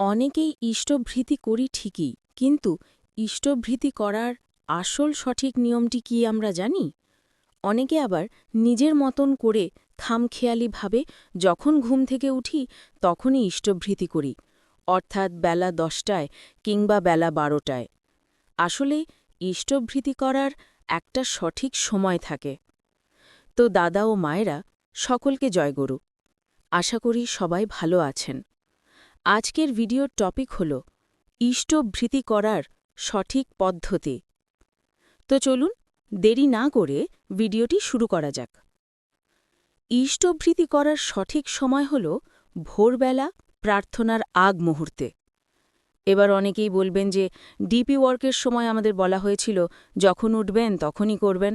অনেকেই ইষ্টভৃতি করি ঠিকই, কিন্তু ইষ্টভৃতি করার আসল সঠিক নিয়মটি কি আমরা জানি? অনেকে আবার নিজের মতন করে খামখেয়ালিভাবে যখন ঘুম থেকে উঠি তখনই ইষ্টভৃতি করি, অর্থাৎ বেলা দশটায় কিংবা বেলা বারোটায়। আসলে ইষ্টভৃতি করার একটা সঠিক সময় থাকে। তো দাদা ও মায়েরা সকলকে জয়গরু। আশা করি সবাই ভালো আছেন। আজকের ভিডিওর টপিক হল ইষ্টভৃতি করার সঠিক পদ্ধতি। তো চলুন দেরি না করে ভিডিওটি শুরু করা যাক। ইষ্টভৃতি করার সঠিক সময় হল ভোরবেলা প্রার্থনার আগ মুহূর্তে। এবার অনেকেই বলবেন যে, ডিপি ওয়ার্কের সময় আমাদের বলা হয়েছিল, যখন উঠবেন, তখনই করবেন।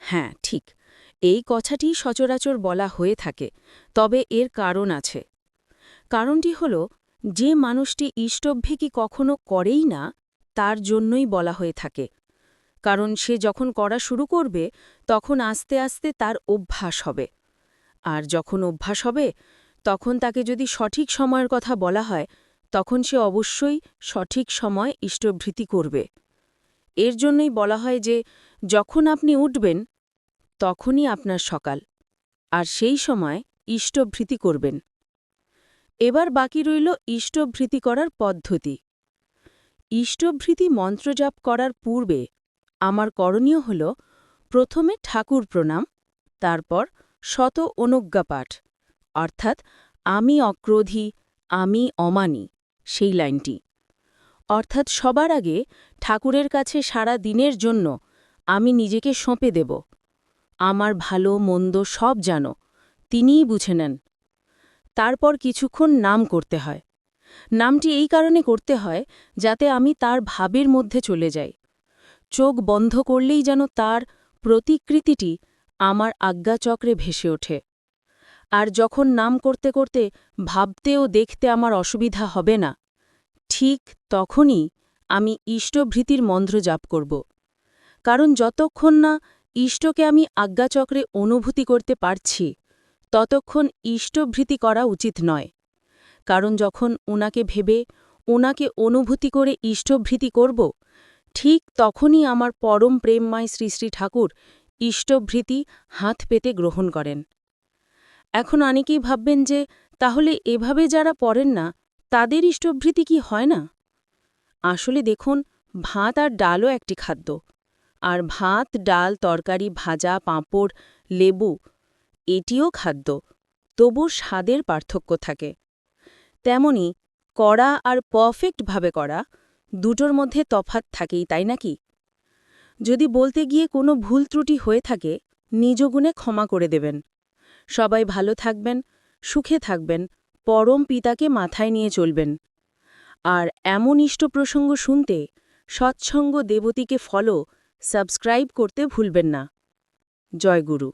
হ্যাঁ ঠিক। এই কথাটি সচরাচর বলা হয়ে থাকে, তবে এর কারণ আছে। কারণটি হল, যে মানুষটি ইষ্টভ্যেকি কখনো করেই না, তার জন্যই বলা হয়ে থাকে। কারণ সে যখন করা শুরু করবে, তখন আস্তে আস্তে তার অভ্যাস হবে। আর যখন অভ্যাস হবে, তখন তাকে যদি সঠিক সময়ের কথা বলা হয়, তখন সে অবশ্যই সঠিক সময় ইষ্টভৃতি করবে। এর জন্যই বলা হয় যে, যখন আপনি উঠবেন, তখনই আপনার সকাল, আর সেই সময় ইষ্টভৃতি করবেন। এবার বাকি রইল ইষ্টভৃতি করার পদ্ধতি। ইষ্টভৃতি মন্ত্রজাপ করার পূর্বে আমার করণীয় হল, প্রথমে ঠাকুর প্রণাম, তারপর শত অনুজ্ঞাপাঠ, অর্থাৎ আমি অক্রোধী, আমি অমানি, সেই লাইনটি। অর্থাৎ সবার আগে ঠাকুরের কাছে সারা দিনের জন্য আমি নিজেকে সঁপে দেব। আমার ভালো মন্দ সব জানো, তিনিই বুঝে নেন তারপর কিছুক্ষণ নাম করতে হয়। নামটি এই কারণে করতে হয়, যাতে আমি তার ভাবের মধ্যে চলে যাই। চোখ বন্ধ করলেই যেন তার প্রতিকৃতিটি আমার আজ্ঞাচক্রে ভেসে ওঠে। আর যখন নাম করতে করতে ভাবতে ও দেখতে আমার অসুবিধা হবে না, ঠিক তখনই আমি ইষ্টভৃতির মন্ত্র জাপ করব। কারণ যতক্ষণ না ইষ্টকে আমি আজ্ঞাচক্রে অনুভূতি করতে পারছি ততক্ষণ ইষ্টভৃতি করা উচিত নয়। কারণ যখন ওনাকে ভেবে ওনাকে অনুভূতি করে ইষ্টভৃতি করব, ঠিক তখনই আমার পরম প্রেমময় শ্রী শ্রী ঠাকুর ইষ্টভৃতি হাত পেতে গ্রহণ করেন। এখন অনেকেই ভাববেন যে, তাহলে এভাবে যারা পড়েন না, তাদের ইষ্টভৃতি কি হয় না? আসলে দেখুন, ভাত আর ডালও একটি খাদ্য। আর ভাত, ডাল, তরকারি, ভাজা, পাঁপড়, লেবু এটিও খাদ্য তবু স্বাদের পার্থক্য থাকে। তেমনি, কড়া আর পারফেক্টভাবে করা দুটোর মধ্যে তফাত থাকেই, তাই নাকি? যদি বলতে গিয়ে কোনো ভুল ত্রুটি হয়ে থাকে, নিজ গুণে ক্ষমা করে দেবেন। সবাই ভালো থাকবেন, সুখে থাকবেন, পরম পিতাকে মাথায় নিয়ে চলবেন। আর এমন ইষ্ট প্রসঙ্গ শুনতে সৎসঙ্গ দেবতীকে ফলো সাবস্ক্রাইব করতে ভুলবেন না। জয় গুরু